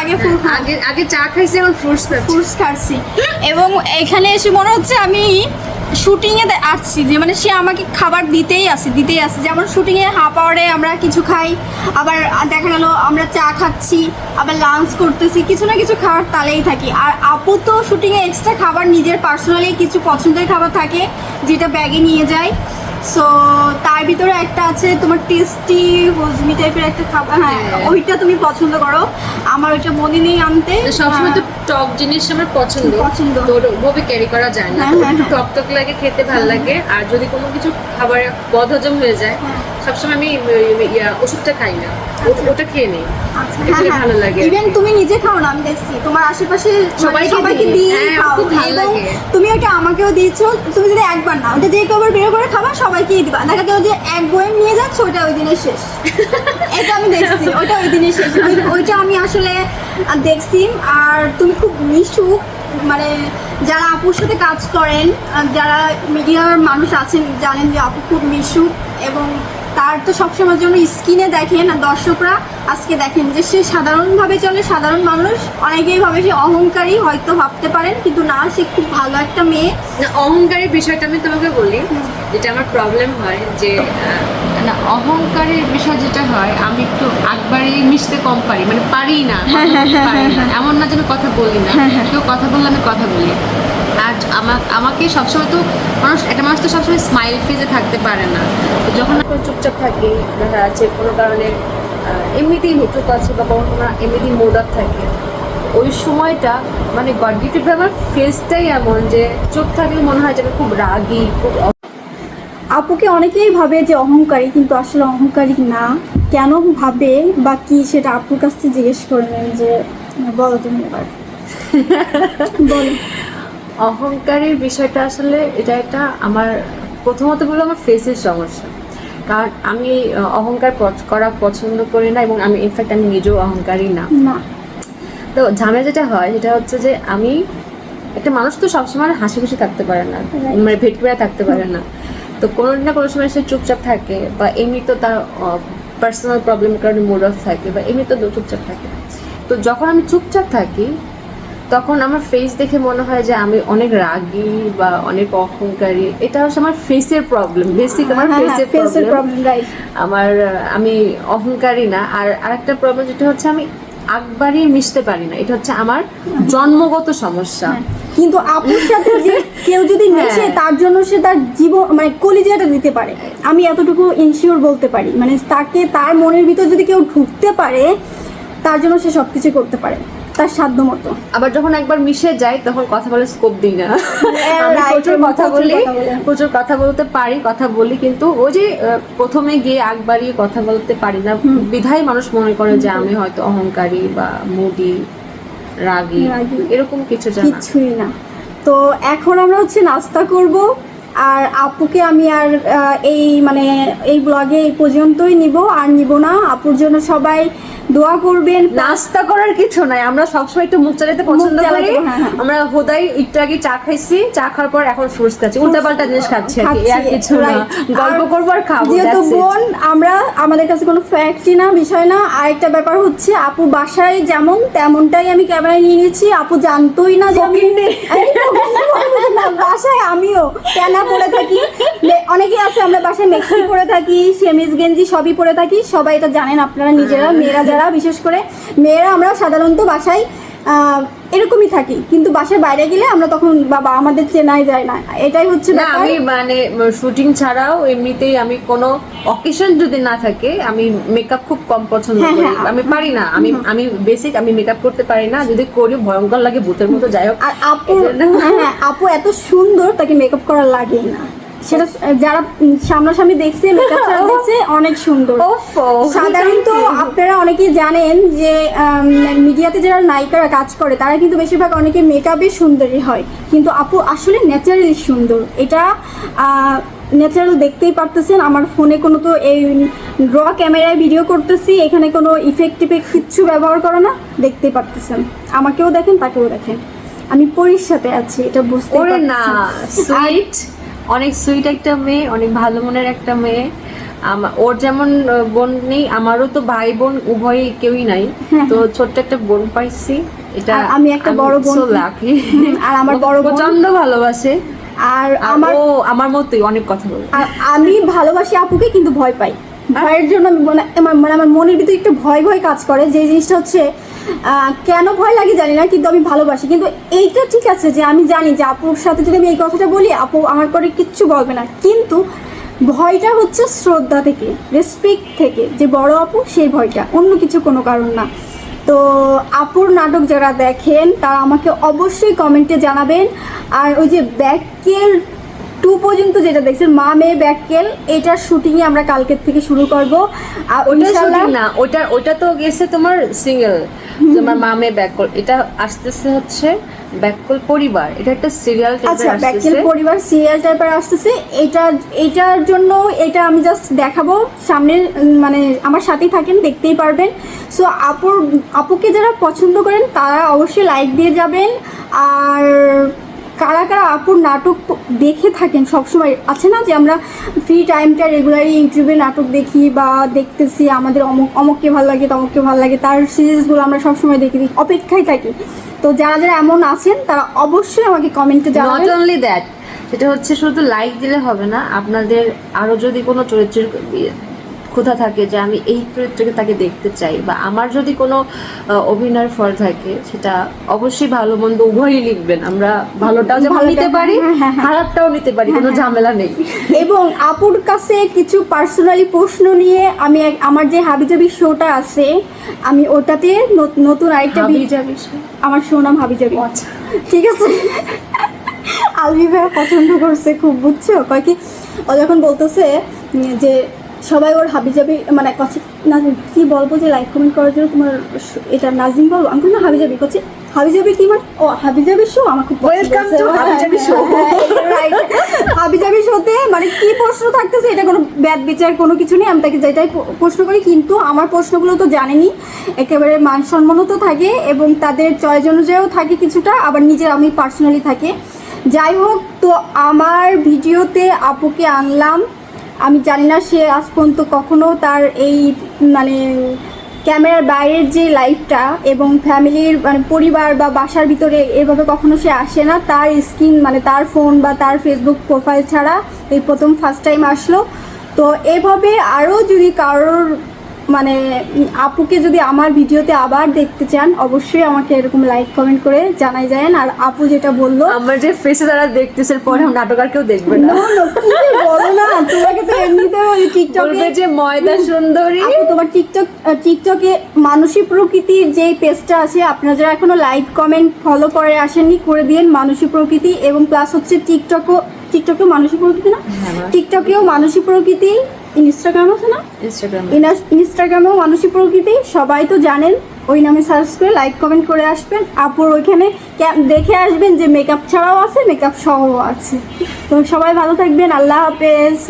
আগে ফুল আগে আগে চা খাইছি এখন ফ্রুটস ফ্রুটস খাচ্ছি। এবং এখানে এসে মনে হচ্ছে আমি শুটিংয়ে আসছি যে মানে সে আমাকে খাবার দিতেই আসে দিতেই আসে। যেমন শুটিংয়ে হাফ আওয়ারে আমরা কিছু খাই আবার দেখা গেল আমরা চা খাচ্ছি আবার লাঞ্চ করতেছি কিছু না কিছু খাবার তালেই থাকি। আর আপু তো শুটিংয়ে এক্সট্রা খাবার নিজের পার্সোনালি কিছু পছন্দের খাবার থাকে যেটা ব্যাগে নিয়ে যায়। সো তার ভিতরে একটা আছে তোমার টেস্টি হজমি টাইপের একটা খাবার হ্যাঁ হ্যাঁ। ওইটা তুমি পছন্দ করো আমার ওইটা মনে নেই আনতে সবসময় তো হ্যাঁ। টক জিনিস আমার পছন্দ পছন্দ। ওভাবে ক্যারি করা যায় না হ্যাঁ, হ্যাঁ, হ্যাঁ। টক টক লাগে খেতে ভালো লাগে আর যদি কোনো কিছু খাবার বদহজম হয়ে যায় হ্যাঁ। সবসময় আমি ওষুধটা খাই না। ওটা খেয়ে নিই। আচ্ছা ভালো লাগে। ইভেন তুমি নিজে খাও না আমি দেখছি। তোমার আশেপাশে মানে সবাইকে দিয়ে হ্যাঁ, খাও। ভালো এবং লাগে। তুমি ওটা আমাকেও দিয়েছ তুমি যদি একবার না ওটা যে কবার বের করে খাবা সবাইকেই দিবা। দেখা গেল যে এক বয়েম নিয়ে যাচ্ছ ওটা ওই দিনের শেষ। এটা আমি দেখছি ওটা ওই দিনের শেষ। ওই- ওইটা আমি আসলে দেখছি। আর তুমি খুব মিশুক মানে যারা আপুর সাথে কাজ করেন যারা মিডিয়ার মানুষ আছেন জানেন যে আপু খুব মিশুক এবং তার তো সবসময়ের জন্য স্কিনে দেখেন দর্শকরা। আজকে দেখেন যে সে সাধারণভাবে চলে সাধারণ মানুষ। অনেকেই ভাবে সে অহংকারী হয়তো ভাবতে পারেন কিন্তু না সে খুব ভালো একটা মেয়ে। না অহংকারের বিষয়টা আমি তোমাকে বলি যেটা আমার প্রবলেম হয় যে না অহংকারের বিষয় যেটা হয় আমি একটু একবারে মিশতে কম পারি মানে পারি না এমন না যেন কথা বলি না কেউ কথা বললে আমি কথা বলি। আর আমা- আমাকে সবসময় তো মানুষ একটা মানুষ তো সবসময় স্মাইল ফেজে থাকতে পারে না। যখন চুপচাপ থাকি দেখা যাচ্ছে কোনো কারণে এমনিতেই হুচুক আছে বা কোনো কোনো এমনিতেই মুড অফ থাকে। ওই সময়টা মানে গড গিফটেড আমার ফেসটাই এমন যে চোখ থাকলে মনে হয় যে আমি খুব রাগী খুব আপুকে অনেকেই ভাবে যে অহংকারী কিন্তু আসলে অহংকারী না। কেন ভাবে বা কি সেটা আপুর কাছ থেকে জিজ্ঞেস করবেন যে বলো তুমি এবার। বলো। অহংকারের বিষয়টা আসলে এটা একটা আমার প্রথমত বলব আমার ফেসের সমস্যা। কারণ আমি অহংকার করা পছন্দ করি না এবং আমি ইনফ্যাক্ট আমি নিজেও অহংকারী না। তো ঝামেলা যেটা হয় সেটা হচ্ছে যে আমি একটা মানুষ তো সবসময় হাসি খুশি থাকতে পারে না মানে ভেট করে থাকতে পারে না। তো কোনো না কোনো সময় সে চুপচাপ থাকে বা এমনি তো তার পার্সোনাল প্রবলেমের কারণে মুড অফ থাকে বা এমনি তো চুপচাপ থাকে। তো যখন আমি চুপচাপ থাকি তখন আমার ফেস দেখে মনে হয় যে আমি অনেক রাগী বা অনেক অহংকারী। এটা হচ্ছে আমার ফেসের প্রবলেম বেসিক আমার হ্যাঁ, ফেসের ফেসের প্রবলেম প্রবলেম রাইট আমার আমি অহংকারী না। আর আরেকটা প্রবলেম যেটা হচ্ছে আমি একবারই মিশতে পারি না। এটা হচ্ছে আমার জন্মগত সমস্যা। কিন্তু আপুর সাথে যে কেউ যদি মেশে হ্যাঁ। তার জন্য সে তার জীবন মানে কলিজাটা দিতে পারে। আমি এতটুকু ইনশিওর বলতে পারি। মানে তাকে তার মনের ভিতর যদি কেউ ঢুকতে পারে তার জন্য সে সব কিছু করতে পারে। তার সাধ্য মতো। আবার যখন একবার মিশে যাই তখন কথা বলে স্কোপ দিই না। প্রচুর কথা বলি প্রচুর কথা বলতে পারি কথা বলি কিন্তু ওই যে প্রথমে গিয়ে একবারই কথা বলতে পারি না বিধায় মানুষ মনে করে যে আমি হয়তো অহংকারী বা মুডি রাগী। এরকম কিছু জানা। কিচ্ছুই না। তো এখন আমরা হচ্ছে নাস্তা করব। আর আপুকে আমি আর এই মানে এই ব্লগে এই পর্যন্তই নিব আর নিব না। আপুর জন্য সবাই দোয়া করবেন। নাস্তা করার কিছু নাই। আমরা সবসময় একটু মুখ চালাতে পছন্দ করি। হ্যাঁ, হ্যাঁ। আমরা হোদাই একটু আগে চা খাইছি। চা খাওয়ার পর এখন ফ্রুটস খাচ্ছি। উল্টা পাল্টা জিনিস খাচ্ছি আর কিছু না। গল্প করব আর খাব যেহেতু বোন আমরা আমাদের কাছে কোনো ফ্যাক্টরি না বিষয় না। আরেকটা ব্যাপার হচ্ছে আপু বাসায় যেমন তেমনটাই আমি ক্যামেরায় নিয়ে নিয়েছি। আপু জানতোই না যে আমি বাসায় আমিও। কেনা পরে থাকি। অনেকে অনেকেই আছে, আমরা বাসায় মেক্সি পরে থাকি, সেমিজ গেঞ্জি সবই পরে থাকি। সবাই এটা জানেন, আপনারা নিজেরা, মেয়েরা যারা, বিশেষ করে মেয়েরা, আমরা সাধারণত বাসায় এরকমই থাকি। কিন্তু বাসায় বাইরে গেলে আমরা তখন বাবা আমাদের চেনাই যায় না। এটাই হচ্ছে না আমি মানে শুটিং ছাড়াও এমনিতেই আমি কোনো অকেশন যদি না থাকে আমি মেকআপ খুব কম পছন্দ হ্যাঁ, করি। হ্যাঁ। আমি পারি না। আমি আমি বেসিক আমি মেকআপ করতে পারি না। যদি করি ভয়ঙ্কর লাগে ভূতের মতো যাই হোক। আর আপু হ্যাঁ আপু এত সুন্দর তাকে মেকআপ করা লাগেই না। সেটা যারা সামনাসামনি দেখছে মেকআপ ছাড়া দেখছে অনেক সুন্দর। সাধারণত আপনারা অনেকেই জানেন যে মিডিয়াতে যারা নায়িকারা কাজ করে তারা কিন্তু বেশিরভাগ অনেকে মেকআপে সুন্দরী হয়। কিন্তু আপু আসলে ন্যাচারালি সুন্দর। এটা ন্যাচারাল দেখতেই পারতেছেন। আমার ফোনে কোনো তো এই র ক্যামেরায় ভিডিও করতেছি এখানে কোনো ইফেক্ট টিফেক্ট কিচ্ছু ব্যবহার করে না দেখতেই পারতেছেন। আমাকেও দেখেন তাকেও দেখেন। আমি পরির সাথে আছি এটা বুঝতে না সুইট অনেক সুইট একটা মেয়ে অনেক ভালো মনের একটা মেয়ে। ওর যেমন বোন নেই আমারও তো ভাই বোন উভয় কেউই নাই। তো ছোট্ট একটা বোন পাইছি। এটা আমি একটা বড় বোন। লাকি আর আমার বড় বোন- প্রচণ্ড ভালোবাসে। আর আমার ও আমার মতোই অনেক কথা বলে। আমি ভালোবাসি আপুকে কিন্তু ভয় পাই। ভয়ের জন্য মানে আমার মনের ভিতরে একটু ভয় ভয় কাজ করে। যে জিনিসটা হচ্ছে কেন ভয় লাগে জানি না, কিন্তু আমি ভালোবাসি। কিন্তু এইটা ঠিক আছে যে আমি জানি যে আপুর সাথে যদি আমি এই কথাটা বলি, আপু আমার পরে কিচ্ছু বলবে না। কিন্তু ভয়টা হচ্ছে শ্রদ্ধা থেকে রেসপেক্ট থেকে, যে বড় আপু সেই ভয়টা, অন্য কিছু কোনো কারণ না। তো আপুর নাটক যারা দেখেন, তারা আমাকে অবশ্যই কমেন্টে জানাবেন। আর ওই যে ব্যাকের টু পর্যন্ত যেটা দেখছেন মা মেয়ে ব্যাককেল এটার শুটিংই আমরা কালকের থেকে শুরু করব। আর ওটা শুটিং না ওটা ওটা তো গেছে তোমার সিঙ্গেল তোমার মা মেয়ে ব্যাককল এটা আসতেছে হচ্ছে ব্যাককল পরিবার। এটা একটা সিরিয়াল আচ্ছা ব্যাককেল পরিবার সিরিয়াল টাইপের আসতেছে। এটা এটার জন্য এটা আমি জাস্ট দেখাবো। সামনের মানে আমার সাথেই থাকেন দেখতেই পারবেন। সো আপুর আপুকে যারা পছন্দ করেন তারা অবশ্যই লাইক দিয়ে যাবেন। আর কারা কারা আপুর নাটক দেখে থাকেন সবসময়। আছে না যে আমরা ফ্রি টাইমটা রেগুলারলি ইউটিউবে নাটক দেখি বা দেখতেছি, আমাদের অমুক, অমুককে ভালো লাগে, তমককে ভালো লাগে, তার সিরিজগুলো আমরা সবসময় দেখি অপেক্ষায় থাকি। তো যারা যারা এমন আছেন, তারা অবশ্যই আমাকে কমেন্টে নট জানাবেন। অনলি দ্যাট সেটা হচ্ছে শুধু লাইক দিলে হবে না, আপনাদের আরও যদি কোনো চরিত্রের ক্ষুধা থাকে যে আমি এই চরিত্রকে তাকে দেখতে চাই বা আমার যদি কোনো অভিনয়ের ফল থাকে সেটা অবশ্যই ভালো মন্দ উভয়ই লিখবেন। আমরা ভালোটাও যেমন নিতে পারি হ্যাঁ, হ্যাঁ, হ্যাঁ। খারাপটাও নিতে পারি কোনো ঝামেলা নেই। এবং আপুর কাছে কিছু পার্সোনালি প্রশ্ন নিয়ে আমি আমার যে হাবিজাবি শোটা আছে আমি ওটাতে নতুন আরেকটা হাবি ভিডিও যাবি আমার শো নাম হাবিজাবি। আচ্ছা। ঠিক আছে? আলবি ভাইয়া পছন্দ করছে খুব বুঝছ? কয় কি? ও যখন বলতেছে যে সবাই ওর হাবি হাবিজাবি মানে কাছে না কি বলব যে লাইক কমেন্ট করার জন্য তোমার এটা নাজিম বলব? আমি না হাবিজাবি করছে হাবিজাবি কি মানে? ও হাবি হাবিজাবি শো আমার খুব হয়েছে। to হাবিজাবি শোতে মানে কি প্রশ্ন থাকতেছে এটা কোনো ব্যাদ বিচার কোনো কিছু নেই। আমি তাকে যেটাই প্রশ্ন করি কিন্তু আমার প্রশ্নগুলো তো জানেনি। একেবারে মানসম্মানও তো থাকে এবং তাদের চয়েস অনুযায়ীও থাকে কিছুটা আবার নিজের আমি পার্সোনালি থাকে। যাই হোক তো আমার ভিডিওতে আপুকে আনলাম। আমি জানি না সে আজ পর্যন্ত কখনো তার এই মানে ক্যামেরার বাইরের যে লাইফটা এবং ফ্যামিলির মানে পরিবার বা বাসার ভিতরে এভাবে কখনো সে আসে না। তার স্ক্রিন মানে তার ফোন বা তার ফেসবুক প্রোফাইল ছাড়া এই প্রথম ফার্স্ট টাইম আসলো। তো এভাবে আরও যদি কারোর মানে আপুকে যদি আমার ভিডিওতে আবার দেখতে চান অবশ্যই আমাকে এরকম লাইক কমেন্ট করে জানাই যায়েন আর আপু যেটা বলল আমার যে ফেসে তারা দেখতেছে পরে নাটক আর কেউ দেখবে না। বলো না। তোমাকে তো এমনিতেও ওই টিকটকে যে ময়দা সুন্দরী। আপু তোমার টিকটক টিকটকে মানসী প্রকৃতির যে পেজটা আছে আপনারা যারা এখনও লাইক কমেন্ট ফলো করে আসেননি করে দিন মানসী প্রকৃতি এবং প্লাস হচ্ছে টিকটকও টিকটকেও মানসী প্রকৃতি না? হ্যাঁ। টিকটকেও মানসী প্রকৃতি ইনস্টাগ্রাম আছে না? ইনস্টাগ্রাম ইনস্টাগ্রামেও মানসী প্রকৃতি সবাই তো জানেন ওই নামে সার্চ করে লাইক কমেন্ট করে আসবেন। আপুর ওইখানে দেখে আসবেন যে মেকআপ ছাড়াও আছে মেকআপ সহও আছে। তো সবাই ভালো থাকবেন আল্লাহ হাফেজ।